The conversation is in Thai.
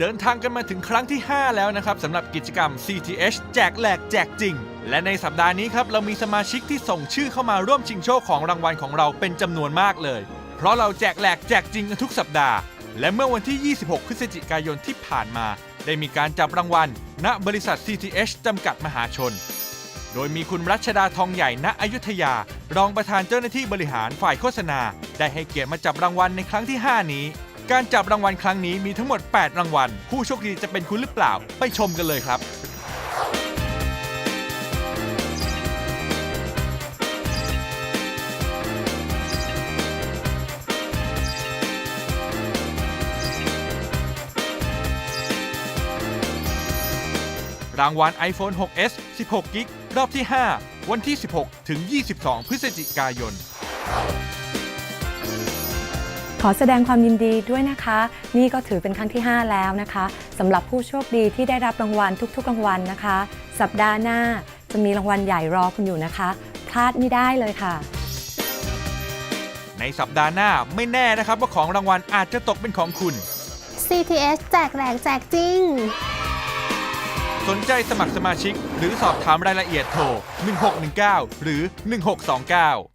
เดินทางกันมาถึงครั้งที่ 5 แล้วนะครับสำหรับกิจกรรม CTH แจกแหลกแจกจริง และในสัปดาห์นี้ครับเรามีสมาชิกที่ส่งชื่อเข้ามาร่วมชิงโชคของรางวัลของเราเป็นจำนวนมากเลย เพราะเราแจกแหลกแจกจริงกันทุกสัปดาห์ และเมื่อวันที่ 26 พฤศจิกายนที่ผ่านมา ได้มีการจับรางวัล ณบริษัท CTH จำกัดมหาชน โดยมีคุณรัชดาทองใหญ่ณอยุธยา รองประธานเจ้าหน้าที่บริหารฝ่ายโฆษณา ได้ให้เกียรติมาจับรางวัลในครั้งที่ 5 นี้ การจับรางวัลครั้งนี้มีทั้งหมด 8 รางวัล ผู้โชคดีจะเป็นคุณหรือเปล่า ไปชมกันเลยครับ รางวัล iPhone 6s 16กิกรอบที่ 5 วันที่ 16 ถึง 22 พฤศจิกายน ขอแสดงความยินดีด้วยนะคะ นี่ก็ถือเป็นครั้งที่ 5 แล้วนะคะสำหรับผู้โชคดีที่ได้รับรางวัลทุกๆรางวัลนะคะ สัปดาห์หน้าจะมีรางวัลใหญ่รอคุณอยู่นะคะ พลาดไม่ได้เลยค่ะ ในสัปดาห์หน้าไม่แน่นะครับว่าของรางวัลอาจจะตกเป็นของคุณ CTS แจกแหลกแจกจริง สนใจสมัครสมาชิก หรือสอบถามรายละเอียดโทร 1619 หรือ 1629